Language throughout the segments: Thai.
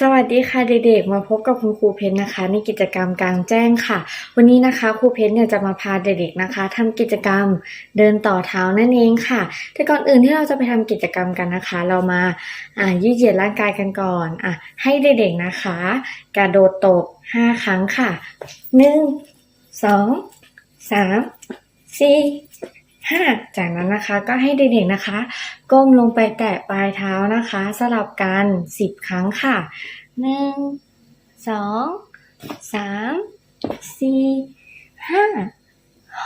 สวัสดีค่ะเด็กๆ มาพบกับคุณครูเพชรนะคะ ในกิจกรรมกลางแจ้งค่ะ วันนี้นะคะครูเพชรเนี่ยจะมาพาเด็กๆนะคะทำกิจกรรมเดินต่อเท้านั่นเองค่ะ แต่ก่อนอื่นที่เราจะไปทำกิจกรรมกันนะคะ เรามาอ่ายืดเหยียดร่างกายกันก่อนอะให้เด็กๆนะคะ กระโดดตบห้าครั้งค่ะหนึ่งส องสามสี่ห้าจากนั้นนะคะก็ให้เด็กๆนะคะ ก้มลงไปแตะปลายเท้านะคะ สลับกันสิบครั้งค่ะหนึ่งสองสามสี่ห้า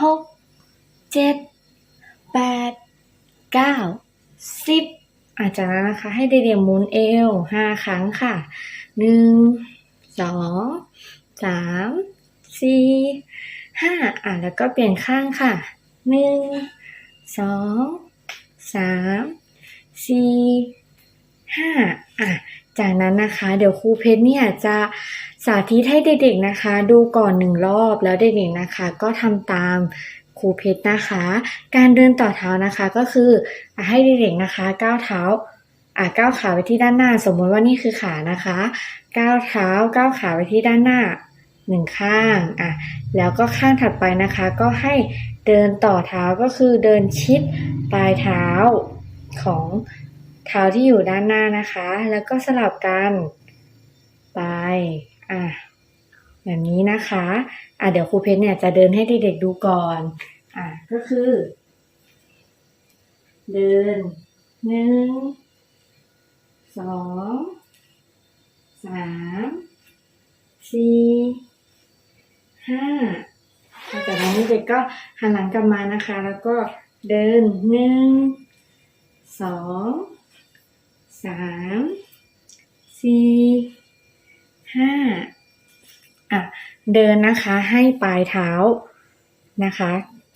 หกเจ็ดแปดเก้าสิบอาจากนั้นนะคะให้เด็กๆหมุนเอวห้าครั้งค่ะหนึ่งสองสามสี่ห้าอะแล้วก็เปลี่ยนข้างค่ะหนึ่ง สองสามสี่ห้าอะจากนั้นนะคะเดี๋ยวครูเพชรเนี่ยจะสาธิตให้เด็กๆนะคะ ดูก่อนหนึ่งรอบแล้วเด็กๆนะคะ ก็ทำตามครูเพชรนะคะ การเดินต่อเท้านะคะก็คืออให้เด็กๆนะคะก้าวเท้าอะก้าวขาไปที่ด้านหน้า สมมติว่านี่คือขานะคะก้าวเท้าก้าวขาไปที่ด้านหน้า หนึ่งข้างอะแล้วก็ข้างถัดไปนะคะ ก็ให้เดินต่อเท้าก็คือเดินชิดปลายเท้าของเท้าที่อยู่ด้านหน้านะคะ แล้วก็สลับกันไปอะแบบนี้นะคะอะเดี๋ยวครูเพชรเนี่ยจะเดินให้เด็กๆดูก่อนอะก็คือ เดินหนึ่งสองสามสี่ ห้าจากนั้นเด็กก็หันหลังกลับมานะคะ แล้วก็เดินหนึ่งสองสามสี่ห้าอะ เดินนะคะให้ปลายเท้านะคะ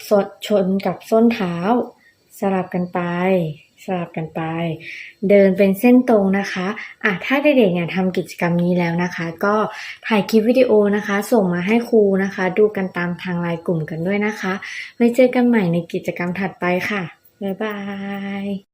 สดชนกับส้นเท้า สลับกันไป สลับกันไป เดินเป็นเส้นตรงนะคะอะถ้าเด็กๆเนี่ยทำกิจกรรมนี้แล้วนะคะ ก็ถ่ายคลิปวิดีโอนะคะ ส่งมาให้ครูนะคะ ดูกันตามทางไลน์กลุ่มกันด้วยนะคะไว้เจอกันใหม่ในกิจกรรมถัดไปค่ะบ๊ายบาย